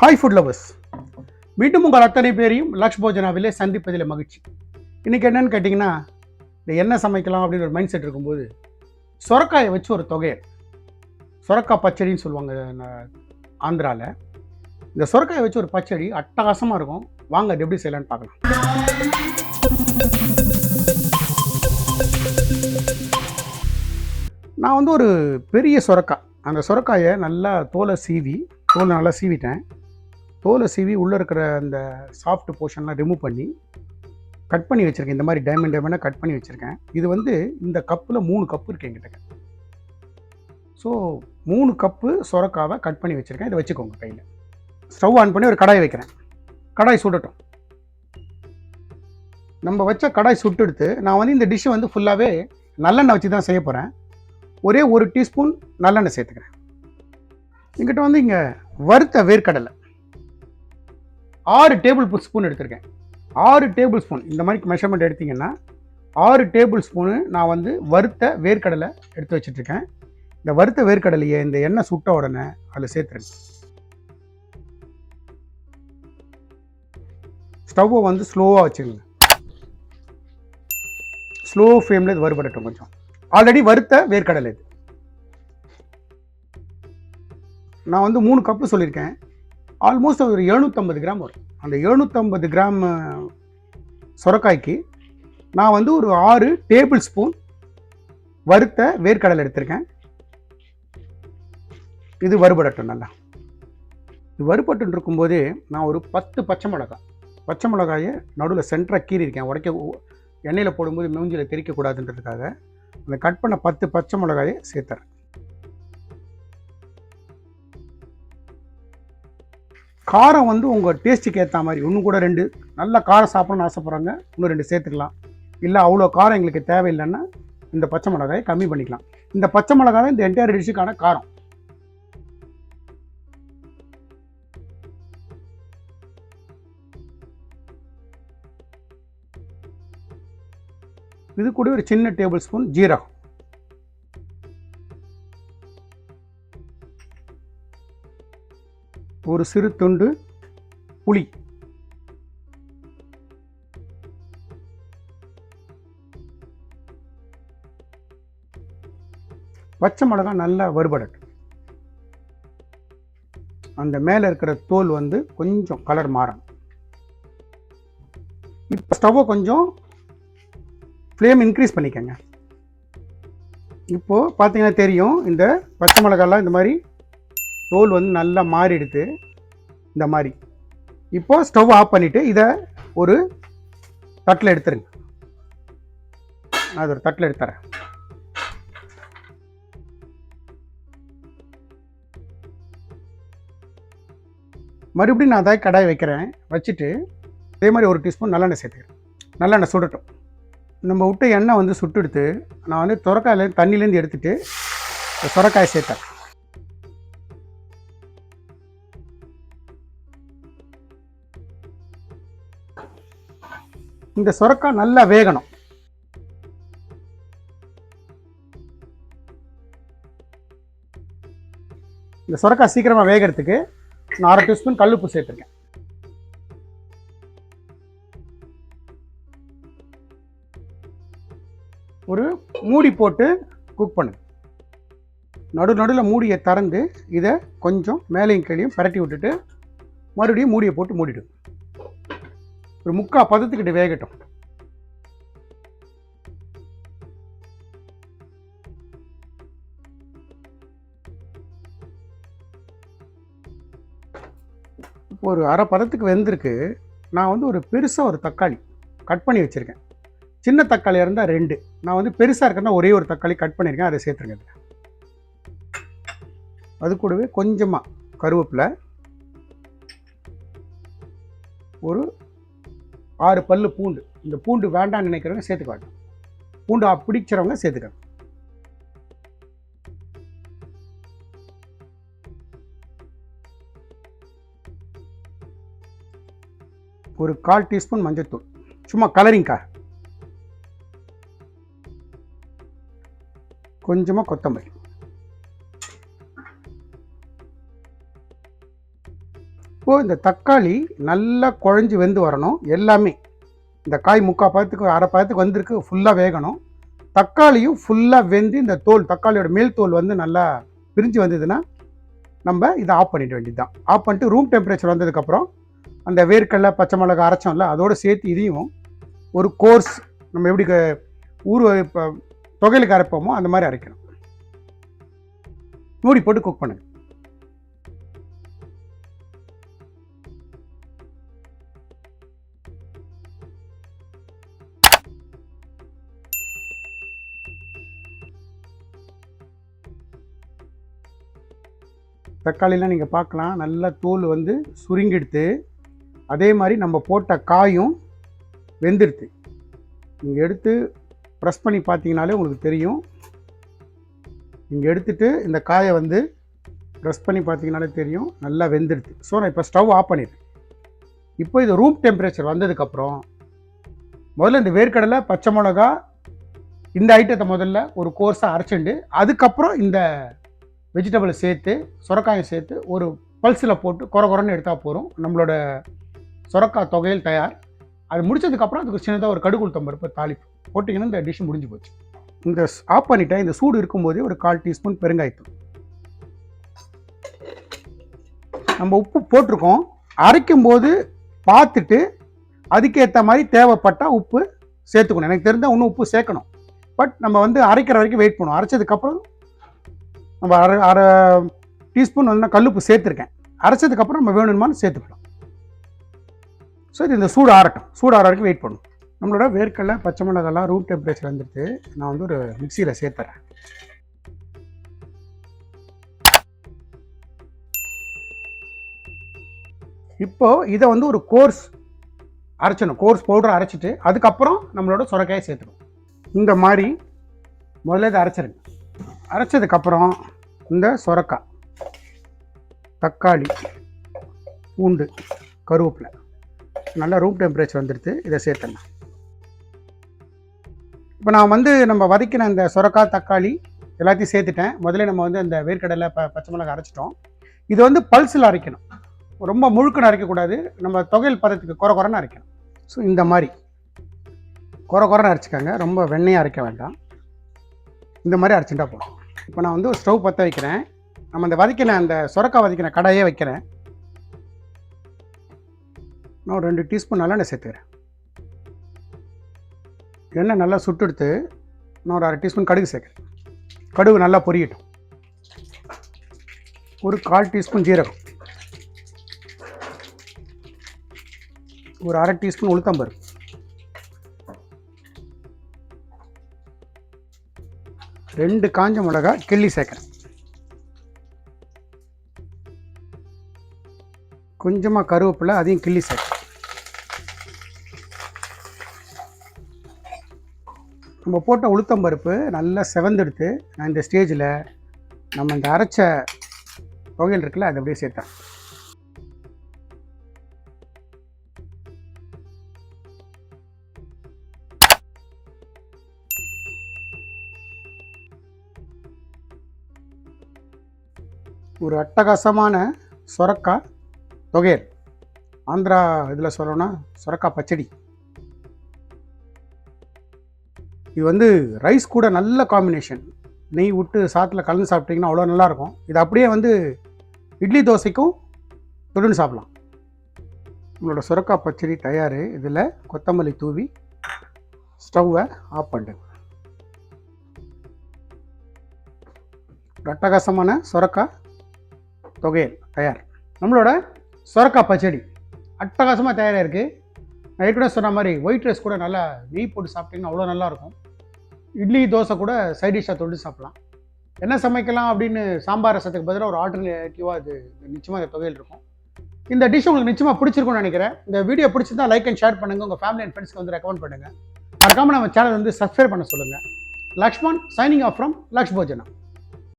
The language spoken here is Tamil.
ஹாய் ஃபுட் லவர்ஸ் மீண்டும் உங்கள் அத்தனை பேரையும் லக்ஷ் போஜனாவிலே சந்திப்பதில் மகிழ்ச்சி. இன்றைக்கி என்னென்னு கேட்டிங்கன்னா இந்த என்ன சமைக்கலாம் அப்படின்னு ஒரு மைண்ட் செட் இருக்கும்போது சொரக்காயை வச்சு ஒரு தொகையல் சொரக்காய் பச்சடின்னு சொல்லுவாங்க ஆந்திராவில் இந்த சொரக்காயை வச்சு ஒரு பச்சடி அட்டகாசமாக இருக்கும். வாங்க அது எப்படி செய்யலான்னு பார்க்கலாம். நான் வந்து ஒரு பெரிய சொரக்காய். அந்த சுரக்காயை நல்லா தோலை சீவி தோலை நல்லா சீவிட்டேன். தோலை சீவி உள்ளே இருக்கிற அந்த சாஃப்ட் போர்ஷன்லாம் ரிமூவ் பண்ணி கட் பண்ணி வச்சுருக்கேன். இந்த மாதிரி டைமண்ட் டைமண்டாக கட் பண்ணி வச்சுருக்கேன். இது வந்து இந்த கப்பில் மூணு கப்பு இருக்கு என்கிட்ட ஸோ மூணு கப்பு சொரக்காவை கட் பண்ணி வச்சுருக்கேன். இதை வச்சுக்கோங்க கையில். ஸ்டவ் ஆன் பண்ணி ஒரு கடாய் வைக்கிறேன். கடாய் சுடட்டும். நம்ம வச்ச கடாய் சுட்டெடுத்து நான் வந்து இந்த டிஷ்ஷை வந்து ஃபுல்லாகவே நல்லெண்ணெய் வச்சு தான் செய்ய போகிறேன் ஒரே ஒரு டீஸ்பூன் நல்லெண்ணெய் சேர்த்துக்கிறேன். எங்கிட்ட வந்து இங்கே வறுத்த வேர்க்கடலை. ஆறு டேபிள் ஸ்பூன் எடுத்திருக்கேன். ஆறு டேபிள் ஸ்பூன். இந்த மாதிரி மெஷர்மெண்ட் எடுத்தீங்கன்னா ஆறு டேபிள் ஸ்பூனு நான் வந்து வறுத்த வேர்க்கடலை எடுத்து வச்சிட்ருக்கேன். இந்த வறுத்த வேர்க்கடலையை இந்த எண்ணெய் சுட்ட உடனே அதில் சேர்த்துருங்க. ஸ்டவ்வை வந்து ஸ்லோவாக வச்சுருங்க ஸ்லோ ஃப்ளேமில் இது வறுபடட்டும் கொஞ்சம். ஆல்ரெடி வறுத்த வேர்க்கடலை இது. நான் வந்து மூணு கப்பு சொல்லியிருக்கேன். ஆல்மோஸ்ட் ஒரு எழுநூற்றம்பது கிராம் வரும். அந்த எழுநூற்றம்பது கிராம் சுரக்காய்க்கு நான் வந்து ஒரு ஆறு டேபிள் ஸ்பூன் வறுத்த வேர்க்கடலை எடுத்திருக்கேன். இது வறுபடட்டும் நல்லா. இது வறுபட்டு இருக்கும்போது நான் ஒரு பத்து பச்சை மிளகாய் பச்சை மிளகாயை நடுவில் சென்டராக கீறியிருக்கேன். உடைக்க எண்ணெயில் போடும்போது மூஞ்சியில் தெறிக்கக்கூடாதுன்றதுக்காக அந்த கட் பண்ண பத்து பச்சை மிளகாயை சேர்த்துறேன். காரம் வந்து உங்கள் டேஸ்ட்டுக்கு ஏற்ற மாதிரி. இன்னும் கூட ரெண்டு. நல்ல காரம் சாப்பிடணும்னு ஆசைப்பட்றாங்க. இன்னும் ரெண்டு சேர்த்துக்கலாம். இல்லை அவ்வளோ காரம் எங்களுக்கு தேவையில்லைன்னா இந்த பச்சை மிளகாயை கம்மி பண்ணிக்கலாம். இந்த பச்சை மிளகாய் தான் இந்த என்டையர் டிஷ்ஷுக்கான காரம். இது கூட ஒரு சின்ன டேபிள் ஸ்பூன் ஜீரகம். ஒரு சிறு துண்டு புளி. பச்சை மிளகாய் நல்லா வறுபடட்டும். அந்த மேலே இருக்கிற தோல் வந்து கொஞ்சம் கலர் மாறணும். இப்போ ஸ்டவ்வை கொஞ்சம் ஃப்ளேம் இன்க்ரீஸ் பண்ணிக்கோங்க. இப்போது பார்த்தீங்கன்னா தெரியும் இந்த பச்சை மிளகாலாம் இந்த மாதிரி தோல் வந்து நல்லா மாறிடுது. இந்த மாதிரி. இப்போது ஸ்டவ் ஆஃப் பண்ணிவிட்டு இதை ஒரு தட்டில் எடுத்துருங்க. நான் அது ஒரு தட்டில் எடுத்துறேன். மறுபடியும் நான் அதை கடாய் வைக்கிறேன். வச்சுட்டு அதே மாதிரி ஒரு டீஸ்பூன் நல்லெண்ணெய் சேர்த்துக்கிறேன். நல்லெண்ணெய் சுடட்டும். நம்ம விட்ட எண்ணெய் வந்து சுட்டு எடுத்து நான் வந்து சுரக்காயில் தண்ணியிலேருந்து எடுத்துகிட்டு சுரக்காய் சேர்த்தேன். இந்த சுரக்காய் நல்லா வேகணும். இந்த சுரக்காய் சீக்கிரமாக வேகிறதுக்கு நான் அரை டீஸ்பூன் கல்லுப்பு சேர்த்துருக்கேன். ஒரு மூடி போட்டு குக் பண்ணு. நடு நடுவில் மூடியை திறந்து இதை கொஞ்சம் மேலையும் கீழையும் பரட்டி விட்டுட்டு மறுபடியும் மூடியை போட்டு மூடிடும் ஒரு முக்கால் பதத்துக்கிட்ட வேகட்டும். இப்போ ஒரு அரை பதத்துக்கு வெந்திருக்கு. நான் வந்து ஒரு பெருசாக ஒரு தக்காளி கட் பண்ணி வச்சுருக்கேன். சின்ன தக்காளியாக இருந்தால் ரெண்டு. நான் வந்து பெருசாக இருக்கிறனா ஒரே ஒரு தக்காளி கட் பண்ணியிருக்கேன் அதை சேர்த்துருங்க அது கூடவே கொஞ்சமாக கருவேப்பிலை. ஒரு ஆறு பல் பூண்டு. இந்த பூண்டு வேண்டாம்னு நினைக்கிறவங்க சேர்த்துக்க பூண்டு பிடிக்கிறவங்க சேர்த்துக்கணும் ஒரு கால் டீஸ்பூன் மஞ்சத்தூள். சும்மா கலரிங்க்கா கொஞ்சமாக கொத்தமல்லி. இப்போது இந்த தக்காளி நல்லா குழஞ்சி வெந்து வரணும். எல்லாமே இந்த காய் முக்கால் பதத்துக்கு அரை பதத்துக்கு வந்திருக்கு ஃபுல்லாக வேகணும். தக்காளியும் ஃபுல்லாக வெந்து இந்த தோல் தக்காளியோட மேல் தோல் வந்து நல்லா பிரிஞ்சு வந்ததுன்னா நம்ம இதை ஆஃப் பண்ணிட வேண்டியது தான் ஆஃப் பண்ணிட்டு ரூம் டெம்பரேச்சர் வந்ததுக்கப்புறம் அந்த வேர்க்கடலை பச்சை மிளகா அரைச்சோம்ல அதோட சேர்த்து இதையும் ஒரு கோர்ஸ் நம்ம எப்படி ஊர் இப்போ தொகையிலுக்கு அரைப்போமோ அந்த மாதிரி அரைக்கணும். மூடி போட்டு குக் பண்ணுங்கள் தக்காளிலாம் நீங்கள் பார்க்கலாம். நல்லா தோல் வந்து சுருங்கிடுத்து அதே மாதிரி நம்ம போட்ட காயும் வெந்துடுது நீங்கள் எடுத்து ப்ரெஸ் பண்ணி பார்த்தீங்கனாலே உங்களுக்கு தெரியும். நீங்கள் எடுத்துகிட்டு இந்த காயை வந்து ப்ரெஸ் பண்ணி பார்த்தீங்கனாலே தெரியும். நல்லா வெந்துடுது ஸோ நான் இப்போ ஸ்டவ் ஆஃப் பண்ணிடுறேன். இப்போ இது ரூம் டெம்பரேச்சர் வந்ததுக்கப்புறம் முதல்ல இந்த வேர்க்கடலை பச்சை மிளகா இந்த ஐட்டத்தை முதல்ல ஒரு கோர்ஸாக அரைச்சிண்டு அதுக்கப்புறம் இந்த வெஜிடபிளை சேர்த்து சுரக்காயை சேர்த்து ஒரு பல்ஸில் போட்டு குறை குறைன்னு எடுத்தால் போதும். நம்மளோட சுரக்காய் தொகையில் தயார். அது முடிச்சதுக்கப்புறம் அதுக்கு சின்னதாக ஒரு கடுகு பருப்பு தாளிப்பு. போட்டிங்கன்னா இந்த டிஷ் முடிஞ்சு போச்சு. இந்த ஆஃப் பண்ணிட்டேன் இந்த சூடு இருக்கும்போதே ஒரு கால் டீஸ்பூன் பெருங்காயத்தூள். நம்ம உப்பு போட்டிருக்கோம். அரைக்கும் போது பார்த்துட்டு அதுக்கேற்ற மாதிரி தேவைப்பட்டால் உப்பு சேர்த்துக்கணும். எனக்கு தெரிஞ்சால் இன்னும் உப்பு சேர்க்கணும். பட் நம்ம வந்து அரைக்கிற வரைக்கும் வெயிட் பண்ணுவோம். அரைச்சதுக்கப்புறம் நம்ம அரை அரை டீஸ்பூன் வந்து நான் கல்லுப்பு சேர்த்துருக்கேன். அரைச்சதுக்கப்புறம் நம்ம வேணுமான்னு சேர்த்துக்கலாம். ஸோ இது இந்த சூடு ஆறட்டும். சூடு ஆற வரைக்கும் வெயிட் பண்ணும். நம்மளோட வேர்க்கடலை பச்சை மிளகாலாம் ரூம் டெம்பரேச்சர் வந்துட்டு நான் வந்து ஒரு மிக்சியில் சேர்த்துறேன். இப்போ இதை வந்து ஒரு கோர்ஸ் அரைச்சணும் கோர்ஸ் பவுடர் அரைச்சிட்டு அதுக்கப்புறம் நம்மளோட சுரக்காயை சேர்த்துக்கணும். இந்த மாதிரி முதல்ல இதை அரைச்சிருங்க. அரைச்சதுக்கப்புறம் இந்த சுரக்காய் தக்காளி பூண்டு கருவேப்பிலை. நல்லா ரூம் டெம்பரேச்சர் வந்துடுது. இதை சேர்த்துடலாம். இப்போ நான் வந்து நம்ம வதக்கின அந்த சுரக்காய் தக்காளி எல்லாத்தையும் சேர்த்துட்டேன். முதல்ல நம்ம வந்து அந்த வேர்க்கடலை ப பச்சை மிளகாய் அரைச்சிட்டோம். இது வந்து பல்ஸில் அரைக்கணும். ரொம்ப முழுக்கன்னு அரைக்கக்கூடாது. நம்ம தொகையில் பதத்துக்கு குறை குறைன்னு அரைக்கணும். ஸோ இந்த மாதிரி. குறை குறைன்னு அரைச்சிக்கோங்க. ரொம்ப வெண்ணையாக அரைக்க வேண்டாம். இந்த மாதிரி அரைச்சிட்டா போதும். இப்போ நான் வந்து ஒரு ஸ்டவ் பற்ற வைக்கிறேன். நம்ம அந்த வதக்கின அந்த சுரக்காய் வதக்கின கடையே வைக்கிறேன். நான் ரெண்டு டீஸ்பூன் நல்லெண்ணெய் சேர்த்துக்கிறேன். எண்ணெய் நல்லா சுட்டெடுத்து நான் ஒரு அரை டீஸ்பூன் கடுகு சேர்க்குறேன். கடுகு நல்லா பொரியட்டும். ஒரு கால் டீஸ்பூன் ஜீரகம். ஒரு அரை டீஸ்பூன் உளுத்தம்பருப்பு. ரெண்டு காஞ்ச மிளகா கிள்ளி சேர்க்குறேன். கொஞ்சமாக கருவேப்பிலை அதையும் கிள்ளி சேர்க்குறேன். நம்ம போட்ட உளுத்தம் பருப்பு நல்லா செவந்தெடுத்து நான் இந்த ஸ்டேஜில் நம்ம இந்த அரைச்ச தொகையில் இருக்குல்ல அதை அப்படியே சேர்த்தேன். ஒரு அட்டகாசமான சொரக்காய் தொகையல் ஆந்திரா இதில் சொல்லணும்னா சொரக்காய் பச்சடி. இது வந்து ரைஸ் கூட நல்ல காம்பினேஷன் நெய் விட்டு சாத்தில் கலந்து சாப்பிட்டிங்கன்னா அவ்வளோ நல்லாயிருக்கும். இது அப்படியே வந்து இட்லி தோசைக்கும் தொடுன்னு சாப்பிட்லாம். உங்களோட சுரக்காய் பச்சடி தயார். இதில் கொத்தமல்லி தூவி ஸ்டவ்வை ஆஃப் பண்ணுங்க ஒரு அட்டகாசமான சுரக்காய் தொகையல் தயார். நம்மளோட சுரக்காய் பச்சடி அட்டகாசமாக தயாராக இருக்குது நைட் ஏற்கனவே சொன்ன மாதிரி ஒயிட் ரைஸ் கூட நல்லா நெய் போட்டு சாப்பிட்டிங்கன்னா அவ்வளோ நல்லாயிருக்கும். இட்லி தோசை கூட சைட் டிஷ்ஷாக தொட்டு சாப்பிட்லாம். என்ன சமைக்கலாம் அப்படின்னு சாம்பார் ரசத்துக்கு பதிலாக ஒரு ஆல்டர்னேட்டிவாக இது நிச்சயமாக இந்த தொகையில் இருக்கும். இந்த டிஷ் உங்களுக்கு நிச்சயமாக பிடிச்சிருக்கும்னு நினைக்கிறேன். இந்த வீடியோ பிடிச்சிருந்தா லைக் அண்ட் ஷேர் பண்ணுங்கள் உங்கள் ஃபேமிலி அண்ட் ஃப்ரெண்ட்ஸ்க்கு வந்து ரெக்கமெண்ட் பண்ணுங்கள் மறக்காமல் நம்ம சேனல் வந்து சப்ஸ்கிரைப் பண்ண சொல்லுங்கள் Lakshman signing off from Laksh Yojana